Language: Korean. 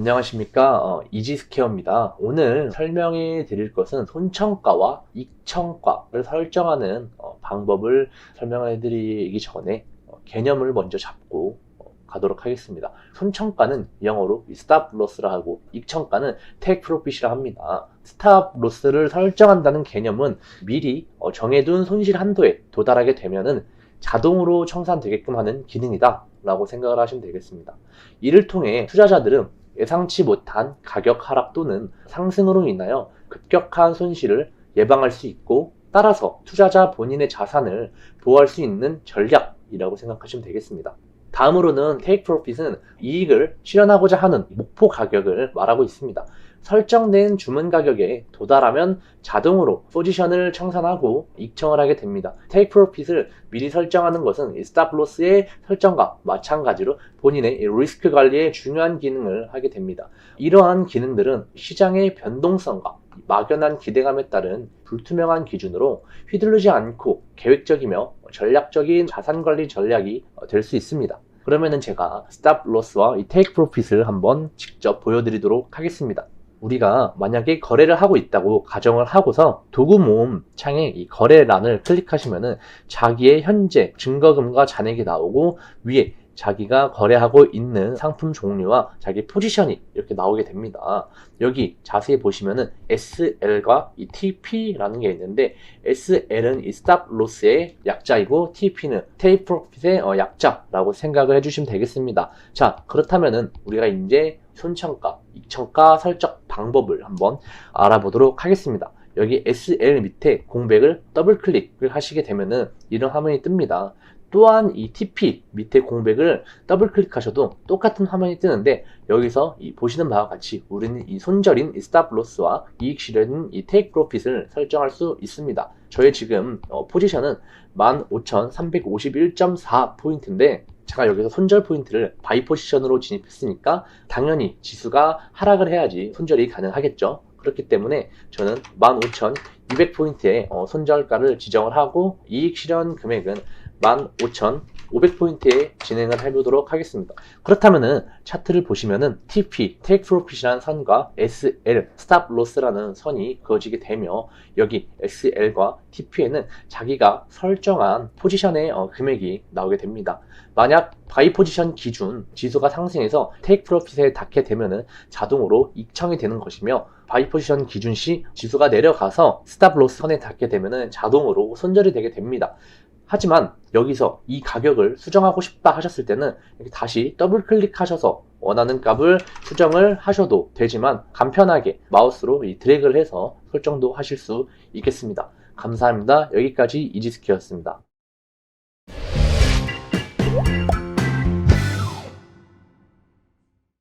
안녕하십니까 어, 이지스케어입니다. 오늘 설명해 드릴 것은 손청가와 익청가를 설정하는 어, 방법을 설명해 드리기 전에 어, 개념을 먼저 잡고 어, 가도록 하겠습니다. 손청가는 영어로 loss라 하고 take profit이라 합니다. stop loss를 설정한다는 개념은 미리 어, 정해둔 손실 한도에 도달하게 되면은 자동으로 청산되게끔 하는 기능이다 라고 생각을 하시면 되겠습니다. 이를 통해 투자자들은 예상치 못한 가격 하락 또는 상승으로 인하여 급격한 손실을 예방할 수 있고 따라서 투자자 본인의 자산을 보호할 수 있는 전략이라고 생각하시면 되겠습니다. 다음으로는 Take Profit은 이익을 실현하고자 하는 목표 가격을 말하고 있습니다. 설정된 주문 가격에 도달하면 자동으로 포지션을 청산하고 익청을 하게 됩니다. Take Profit을 미리 설정하는 것은 이 Stop Loss의 설정과 마찬가지로 본인의 이 리스크 관리에 중요한 기능을 하게 됩니다. 이러한 기능들은 시장의 변동성과 막연한 기대감에 따른 불투명한 기준으로 휘둘르지 않고 계획적이며 전략적인 자산 관리 전략이 될 수 있습니다. 그러면은 제가 스탑 로스와 이 테이크 프로핏을 한번 직접 보여드리도록 하겠습니다. 우리가 만약에 거래를 하고 있다고 가정을 하고서 도구 모음 창에 이 거래란을 클릭하시면은 자기의 현재 증거금과 잔액이 나오고 위에 자기가 거래하고 있는 상품 종류와 자기 포지션이 이렇게 나오게 됩니다. 여기 자세히 보시면은 SL과 이 TP라는 게 있는데 SL은 이 loss의 약자이고 TP는 take profit의 어, 약자라고 생각을 해주시면 되겠습니다. 자 그렇다면은 우리가 이제 손청가, 익청가 설정 방법을 한번 알아보도록 하겠습니다. 여기 SL 밑에 공백을 더블 클릭을 하시게 되면은 이런 화면이 뜹니다. 또한 이 TP 밑에 공백을 더블 클릭하셔도 똑같은 화면이 뜨는데 여기서 이 보시는 바와 같이 우리는 이 손절인 이 스탑 로스와 이익 실현인 이 테이크 프로핏을 설정할 수 있습니다. 저의 지금 어, 포지션은 15,351.4 포인트인데 제가 여기서 손절 포인트를 바이 포지션으로 진입했으니까 당연히 지수가 하락을 해야지 손절이 가능하겠죠. 그렇기 때문에 저는 15,200포인트의 어, 손절가를 지정을 하고 이익 실현 금액은 15,500포인트에 진행을 해보도록 하겠습니다. 그렇다면은 차트를 보시면은 TP, Take Profit이라는 선과 SL, Stop Loss라는 선이 그어지게 되며 여기 SL과 TP에는 자기가 설정한 포지션의 어, 금액이 나오게 됩니다. 만약 바이 포지션 기준 지수가 상승해서 테이크 프로핏에 닿게 되면은 자동으로 익청이 되는 것이며 바이 포지션 기준 시 지수가 내려가서 스탑 로스 선에 닿게 되면은 자동으로 손절이 되게 됩니다. 하지만 여기서 이 가격을 수정하고 싶다 하셨을 때는 다시 더블 클릭하셔서 원하는 값을 수정을 하셔도 되지만 간편하게 마우스로 이 드래그를 해서 설정도 하실 수 있겠습니다. 감사합니다. 여기까지 이지스키였습니다.